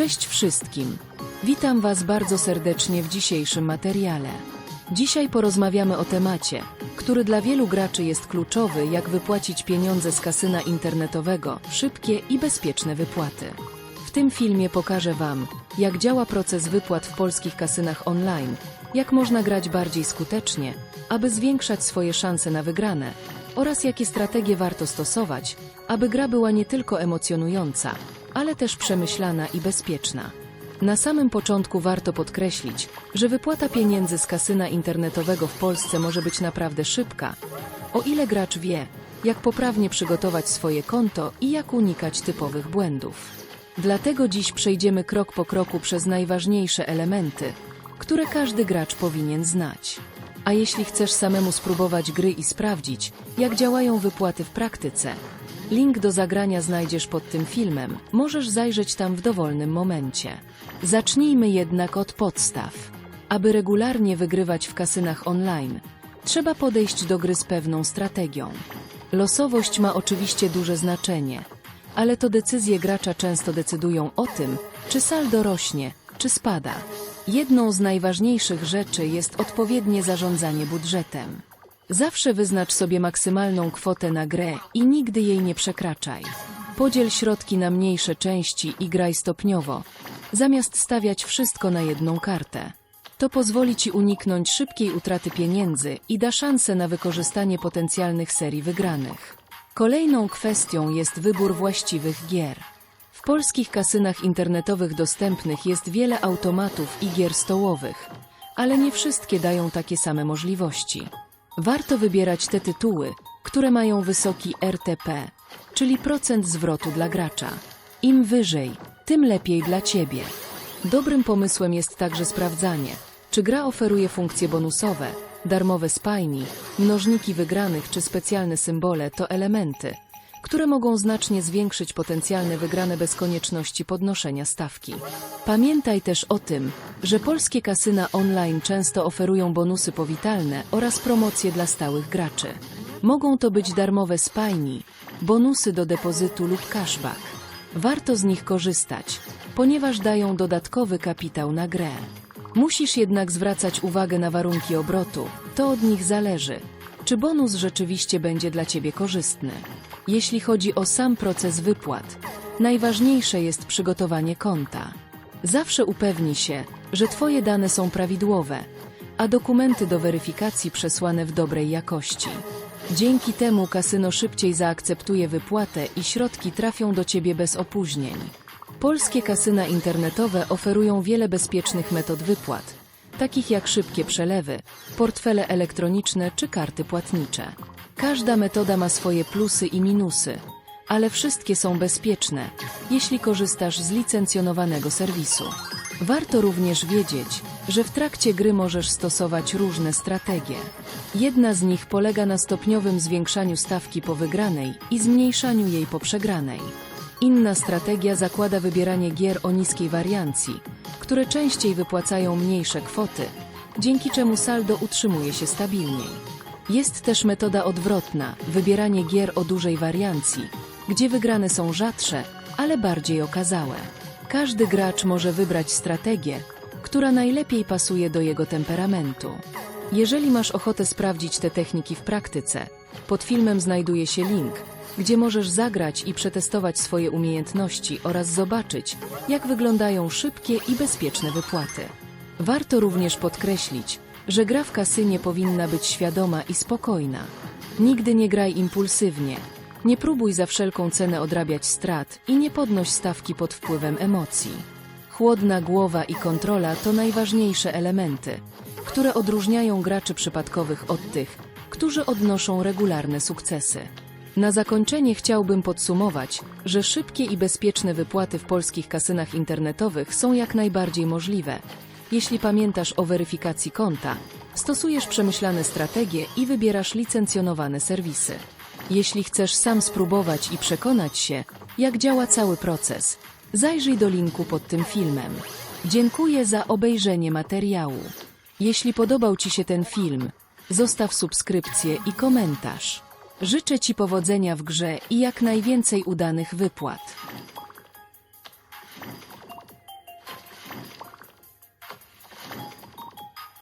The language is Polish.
Cześć wszystkim. Witam Was bardzo serdecznie w dzisiejszym materiale. Dzisiaj porozmawiamy o temacie, który dla wielu graczy jest kluczowy, jak wypłacić pieniądze z kasyna internetowego, szybkie i bezpieczne wypłaty. W tym filmie pokażę Wam, jak działa proces wypłat w polskich kasynach online, jak można grać bardziej skutecznie, aby zwiększać swoje szanse na wygrane oraz jakie strategie warto stosować, aby gra była nie tylko emocjonująca, ale też przemyślana i bezpieczna. Na samym początku warto podkreślić, że wypłata pieniędzy z kasyna internetowego w Polsce może być naprawdę szybka, o ile gracz wie, jak poprawnie przygotować swoje konto i jak unikać typowych błędów. Dlatego dziś przejdziemy krok po kroku przez najważniejsze elementy, które każdy gracz powinien znać. A jeśli chcesz samemu spróbować gry i sprawdzić, jak działają wypłaty w praktyce, link do zagrania znajdziesz pod tym filmem, możesz zajrzeć tam w dowolnym momencie. Zacznijmy jednak od podstaw. Aby regularnie wygrywać w kasynach online, trzeba podejść do gry z pewną strategią. Losowość ma oczywiście duże znaczenie, ale to decyzje gracza często decydują o tym, czy saldo rośnie, czy spada. Jedną z najważniejszych rzeczy jest odpowiednie zarządzanie budżetem. Zawsze wyznacz sobie maksymalną kwotę na grę i nigdy jej nie przekraczaj. Podziel środki na mniejsze części i graj stopniowo, zamiast stawiać wszystko na jedną kartę. To pozwoli Ci uniknąć szybkiej utraty pieniędzy i da szansę na wykorzystanie potencjalnych serii wygranych. Kolejną kwestią jest wybór właściwych gier. W polskich kasynach internetowych dostępnych jest wiele automatów i gier stołowych, ale nie wszystkie dają takie same możliwości. Warto wybierać te tytuły, które mają wysoki RTP, czyli procent zwrotu dla gracza. Im wyżej, tym lepiej dla Ciebie. Dobrym pomysłem jest także sprawdzanie, czy gra oferuje funkcje bonusowe, darmowe spajni, mnożniki wygranych czy specjalne symbole to elementy, które mogą znacznie zwiększyć potencjalne wygrane bez konieczności podnoszenia stawki. Pamiętaj też o tym, że polskie kasyna online często oferują bonusy powitalne oraz promocje dla stałych graczy. Mogą to być darmowe spajni, bonusy do depozytu lub cashback. Warto z nich korzystać, ponieważ dają dodatkowy kapitał na grę. Musisz jednak zwracać uwagę na warunki obrotu, to od nich zależy, czy bonus rzeczywiście będzie dla Ciebie korzystny. Jeśli chodzi o sam proces wypłat, najważniejsze jest przygotowanie konta. Zawsze upewnij się, że Twoje dane są prawidłowe, a dokumenty do weryfikacji przesłane w dobrej jakości. Dzięki temu kasyno szybciej zaakceptuje wypłatę i środki trafią do Ciebie bez opóźnień. Polskie kasyna internetowe oferują wiele bezpiecznych metod wypłat, takich jak szybkie przelewy, portfele elektroniczne czy karty płatnicze. Każda metoda ma swoje plusy i minusy, ale wszystkie są bezpieczne, jeśli korzystasz z licencjonowanego serwisu. Warto również wiedzieć, że w trakcie gry możesz stosować różne strategie. Jedna z nich polega na stopniowym zwiększaniu stawki po wygranej i zmniejszaniu jej po przegranej. Inna strategia zakłada wybieranie gier o niskiej wariancji, które częściej wypłacają mniejsze kwoty, dzięki czemu saldo utrzymuje się stabilniej. Jest też metoda odwrotna, wybieranie gier o dużej wariancji, gdzie wygrane są rzadsze, ale bardziej okazałe. Każdy gracz może wybrać strategię, która najlepiej pasuje do jego temperamentu. Jeżeli masz ochotę sprawdzić te techniki w praktyce, pod filmem znajduje się link, gdzie możesz zagrać i przetestować swoje umiejętności oraz zobaczyć, jak wyglądają szybkie i bezpieczne wypłaty. Warto również podkreślić, że gra w kasynie powinna być świadoma i spokojna. Nigdy nie graj impulsywnie, nie próbuj za wszelką cenę odrabiać strat i nie podnoś stawki pod wpływem emocji. Chłodna głowa i kontrola to najważniejsze elementy, które odróżniają graczy przypadkowych od tych, którzy odnoszą regularne sukcesy. Na zakończenie chciałbym podsumować, że szybkie i bezpieczne wypłaty w polskich kasynach internetowych są jak najbardziej możliwe. Jeśli pamiętasz o weryfikacji konta, stosujesz przemyślane strategie i wybierasz licencjonowane serwisy. Jeśli chcesz sam spróbować i przekonać się, jak działa cały proces, zajrzyj do linku pod tym filmem. Dziękuję za obejrzenie materiału. Jeśli podobał Ci się ten film, zostaw subskrypcję i komentarz. Życzę Ci powodzenia w grze i jak najwięcej udanych wypłat.